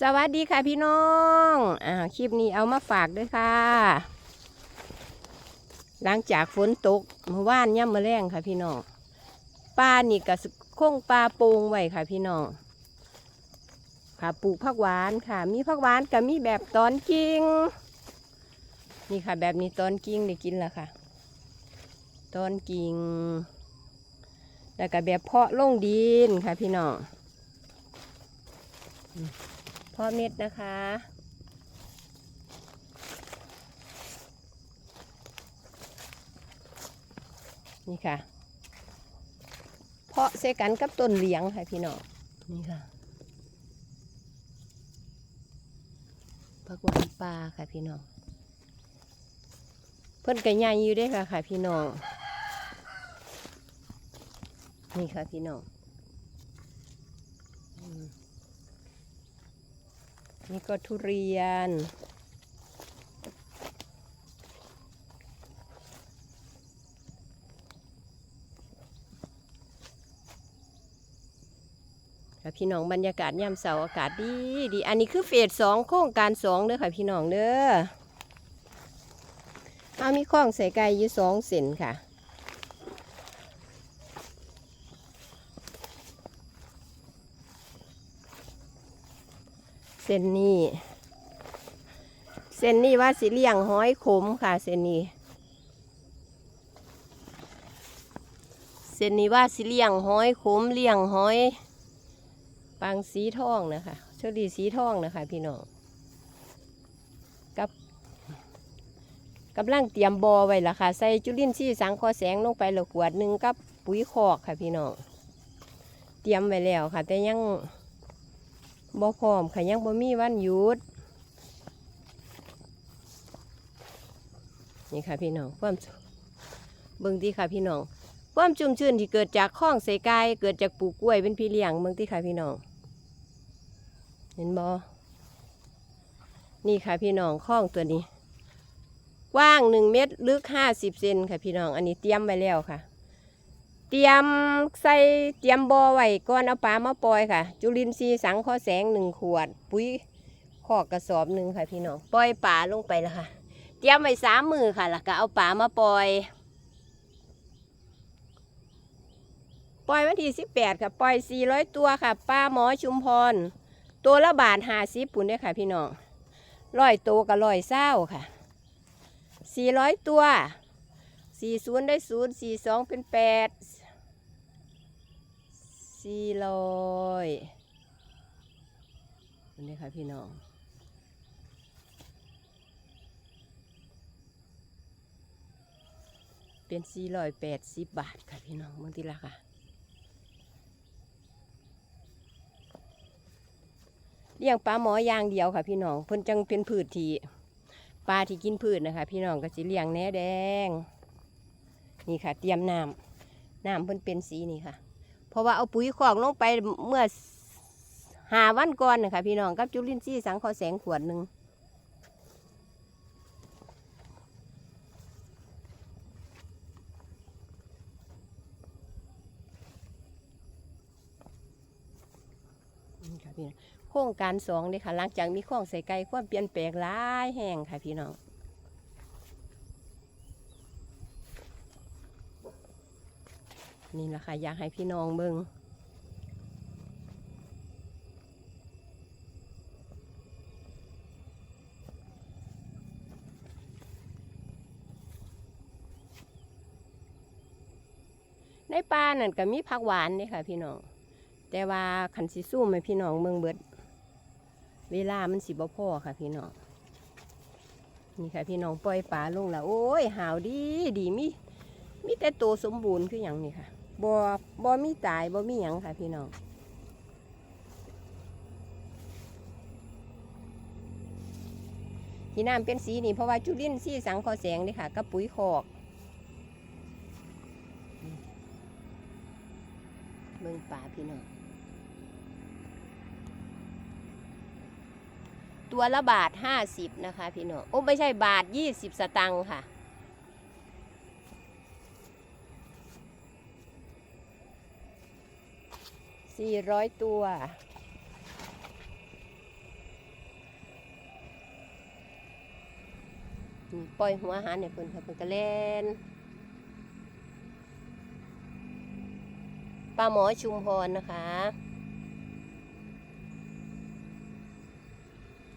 สวัสดีค่ะพี่น้องอ่าคลิปนี้เอามาฝากด้วยค่ะ หลังจากฝนตกเมื่อวานย่ำมาแรงค่ะพี่น้องปลานี่ก็คงปลาโปงไว้ค่ะพี่น้องค่ะปลูกผักหวานค่ะ มีผักหวานกับมีแบบตอนกิ่งนี่ค่ะ แบบนี้ตอนกิ่งได้กินแล้วค่ะตอนกิ่งแล้วก็แบบเพาะลงดินค่ะพี่น้อง เพาะเม็ดนะคะ นี่ค่ะ เพาะเสกันกับต้นเหลียงค่ะพี่น้องนี่ค่ะผักหวานปลาค่ะพี่น้องเพิ่นกระยายอยู่ด้วยค่ะค่ะพี่น้องนี่ค่ะพี่น้องอืม นี่ก็ทุเรียนค่ะพี่น้องบรรยากาศยามเสาร์อากาศดีดี อันนี้คือเฟสสองโครงการสองเด้อค่ะพี่น้องเด้อเอามีข้องใส่ไก่อยู่สองเส้นค่ะ เส้นนี้เส้นนี้ว่าสิเลี้ยงห้อยขมค่ะเส้นนี้เส้นนี้ว่าสิเลี้ยงห้อยขมเลี้ยงห้อยปังสีทองนะคะโชคดีสีทองนะคะ พี่น้องกับกำลังเตรียมบอไว้ละค่ะ ใส่จุลินทรีย์สังเคอแสงลงไปละขวดหนึ่งกับปุ๋ยคอกค่ะพี่น้องเตรียมไว้แล้วค่ะ แต่ยัง บ่พร้อมค่ะยังบ่มีวันหยุด นี่ค่ะพี่น้องความเบิ่งดีค่ะพี่น้อง ความชุ่มชื่นที่เกิดจากข้องใส่กายเกิดจากปลูกกล้วยเป็นพี่เลี้ยงเมืองที่ค่ะพี่น้อง เห็นบอนี่ค่ะพี่น้องข้องตัวนี้กว้างหนึ่งเมตรลึกห้าสิบเซนค่ะพี่น้อง อันนี้เตรียมไว้แล้วค่ะ เตรียมใส่เตรียมบอไว้ก่อนเอาปลามาปล่อยค่ะ จุลินทรีย์สังเคอแสงหนึ่งขวด ปุ๋ยขอกกระสอบหนึ่งค่ะพี่น้องปล่อยปลาลงไปแล้วค่ะ เตรียมไว้สามมือค่ะแล้วก็เอาปลามาปล่อยปล่อยวันที่สิบแปดค่ะปล่อยสี่ร้อยตัวค่ะป้าหมอชุมพร ตัวละบาทห้าสิบปุ่นด้อค่ะพี่น้องร้อยตัวกับร้อยเศร้าค่ะสี่ร้อยตัว สี่ศูนย์ได้ศูนย์สี่สองเป็นแปดสี่ร้อยปุ่นเด้ค่ะพี่น้องเป็นสี่ร้อยแปดสิบบาทค่ะพี่น้องบางทีละค่ะเลี้ยงปลาหมออย่างเดียวค่ะพี่น้องเพิ่นจังเป็นพืชที่ปลาที่กินพืชนะคะ พี่น้องก็สิเลี้ยงแหนแดง นี่ค่ะ เตรียมน้ำน้ำเพิ่นเป็นสีนี่ค่ะ เพราะว่าเอาปุ๋ยคอกลงไปเมื่อหาวันก่อนนะคะพี่น้องกับจุลินทรีย์สังเคราะห์แสงขวดหนึ่งค่ะพี่น้องโครงการสองเลยค่ะ หลังจากมีข้องใส่ไก่ความเปลี่ยนแปลงหลายแห่งค่ะพี่น้อง นี่แหละค่ะ อยากให้พี่น้องเบิงในป่านั่นก็มีผักหวานนี่ค่ะ พี่น้อง แต่ว่าขันสิสู้ไหมพี่น้องเมืองเบิด เวลามันสิบ่พอค่ะ พี่น้อง นี่ค่ะ พี่น้องปล่อยปลาลงแล้ว โอ้ยหาวดีดีมีมีแต่โตวสมบูรณ์คืออย่างนี้ค่ะ บ่บ่มีตายบ่มีหยังค่ะพี่น้องที่น้ำเป็นสีนี่เพราะว่าจุลินทรีย์สังเคราะห์แสงนี่ค่ะกับปุ๋ยคอกเบิ่งปลาพี่น้องตัวละบาทห้าสิบนะคะพี่น้องโอ้ไม่ใช่บาทยี่สิบสตังค์ค่ะ สี่ร้อยตัว ปล่อยหัวหานเนี่ยเพิ่นค่ะเพิ่นกระเล่นปลาหมอชุมพรนะคะ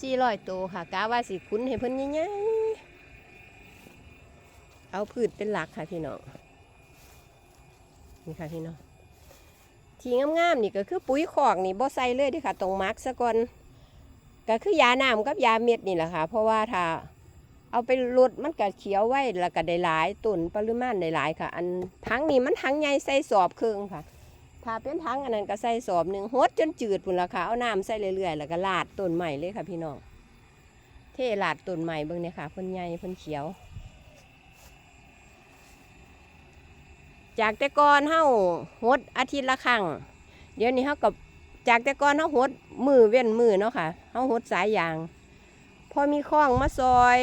สี่ร้อยตัวค่ะกาว่าสีคุ้นให้เพิ่นง่ายๆเอาพืชเป็นหลักค่ะพี่น้อง นี่ค่ะพี่น้อง ที่งามๆนี่ก็คือปุ๋ยคอกนี่บ่ใส่เลยเด้ค่ะตรงมักซะก่อนก็คือยาน้ำกับยาเม็ดนี่แหละค่ะ เพราะว่าถ้าเอาไปลดมันก็เขียวไว้แล้วก็ได้หลายต้นปริมาณได้หลายค่ะ อันทั้งนี้มันทั้งใหญ่ใส่สอบครึ่งค่ะ ถ้าเป็นทั้งอันนั้นก็ใส่สอบหนึ่งหดจนจืดพุ่นละค่ะเอาน้ำใส่เรื่อยๆแล้วก็ลาดต้นใหม่เลยค่ะพี่น้องเทลาดต้นใหม่เบิ่งเนี่ยค่ะเพิ่นใหญ่เพิ่นเขียว จากแต่ก่อนเฮาหดอาทิตย์ละครั้ง เดี๋ยวนี้เฮากับจากแต่ก่อนเฮาหดมือเว้นมือเนาะค่ะเฮาหดสายยาง พอมีคล้องมาซอย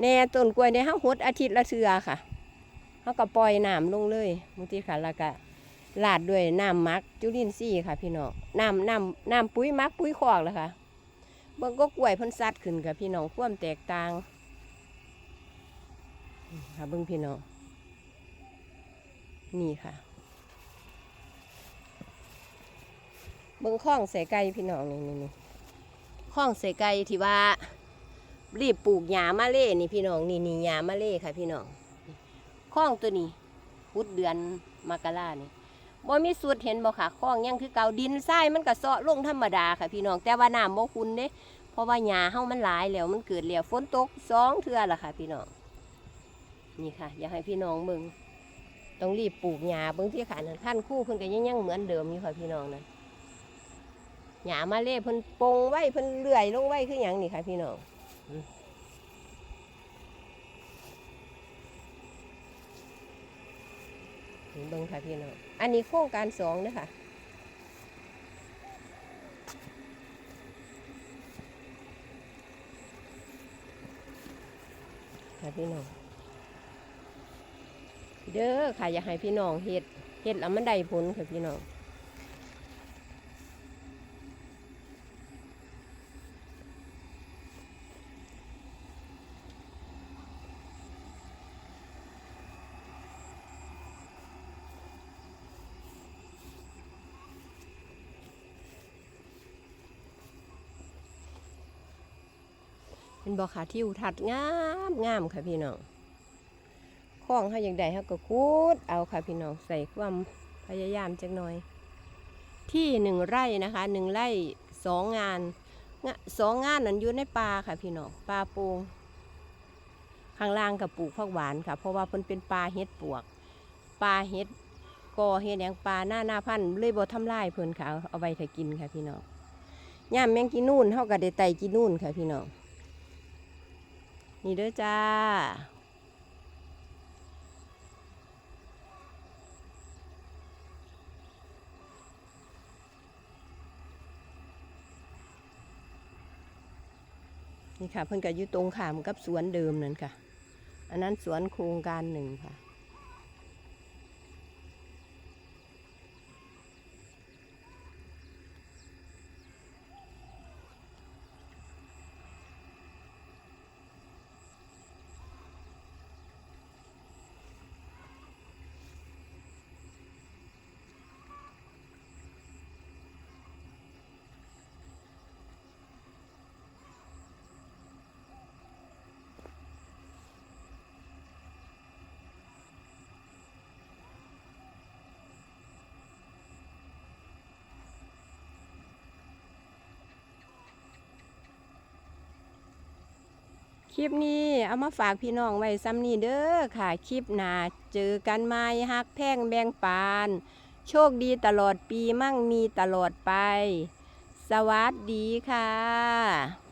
แน่ต้นกล้วยเนี่ยเฮาหดอาทิตย์ละเทือค่ะเฮาก็ปล่อยน้ำลงเลยบางทีค่ะแล้วก็ลาดด้วยน้ำมักจุลินทรีย์ค่ะพี่น้องน้ำน้ำน้ำปุ๋ยมักปุ๋ยคอกแล้วค่ะเบิ่งก็กล้วยพ่นซัดขึ้นค่ะพี่น้องความแตกต่างค่ะเบิ่งพี่น้อง นี่ค่ะเบิ่งข้องใส่ไก่พี่น้องนี่นี่นี่ข้องใส่ไก่ที่ว่า รีบปลูกหญ้ามาเล่นี่พี่น้องนี่นี่หญ้ามาเล่ค่ะ พี่น้องข้องตัวนี้พุดเดือนมกรานี่บ่มีสูตรเห็นบ่ค่ะข้องยังคือเก่าดินทรายมันก็เซาะลงธรรมดาค่ะ พี่น้องแต่ว่าน้ำบ่คุณเด้เพราะว่าหญ้าเฮามันหลายแล้วมันเกิดแล้วฝนตกสองเทื่อละค่ะ พี่น้องนี่ค่ะ อยากให้พี่น้องเบิ่ง ต้องรีบปลูกหญ้าเบิ่งที่ขานั่นขั้นคู่เพิ่นก็ยังยังเหมือนเดิมอยู่ค่ะพี่น้องนั่นหญ้ามาเล่เพิ่นปงไว้เพิ่นเลื่อยลงไว้คือหยังนี่ค่ะพี่น้องเบิ้งค่ะพี่น้อง อันนี้โครงการสองนะคะค่ะพี่น้อง เด้อค่ะอยากให้พี่น้องเฮ็ดเฮ็ดแล้วมันได้ผลค่ะพี่น้องเป็นบ่อขาที่อุทัดงามงามค่ะพี่น้อง คล้องเขาอย่างใดเขาก็คูดเอาค่ะพี่น้องใส่ความพยายามจักหน่อย ที่หนึ่งไร่นะคะหนึ่งไร่สองงานสองงานนั้นอยู่ในป่าค่ะพี่น้องป่าโปงข้างล่างกับปลูกผักหวานค่ะ เพราะว่าเพิ่นเป็นปลาเฮ็ดปวกปลาเฮ็ดกอเฮ็ดหยังปลาหน้าหน้าพันเลยบ่ทำลายเพิ่นค่ะเอาไว้ถ้ากินค่ะพี่น้องย่ามแมงกินนู่นเฮาก็ได้ไต่กินนู่นค่ะพี่น้องนี่เด้อจ้า นี่ค่ะ เพิ่นก็อยู่ตรงขามกับสวนเดิมนั่นค่ะ อันนั้นสวนโครงการหนึ่งค่ะ คลิปนี้เอามาฝากพี่น้องไว้ซ้ำนี้เด้อค่ะ คลิปหน้าเจอกันไหม่ฮักแพ่งแบ่งปาน โชคดีตลอดปีมั่งมีตลอดไป สวัสดีค่ะ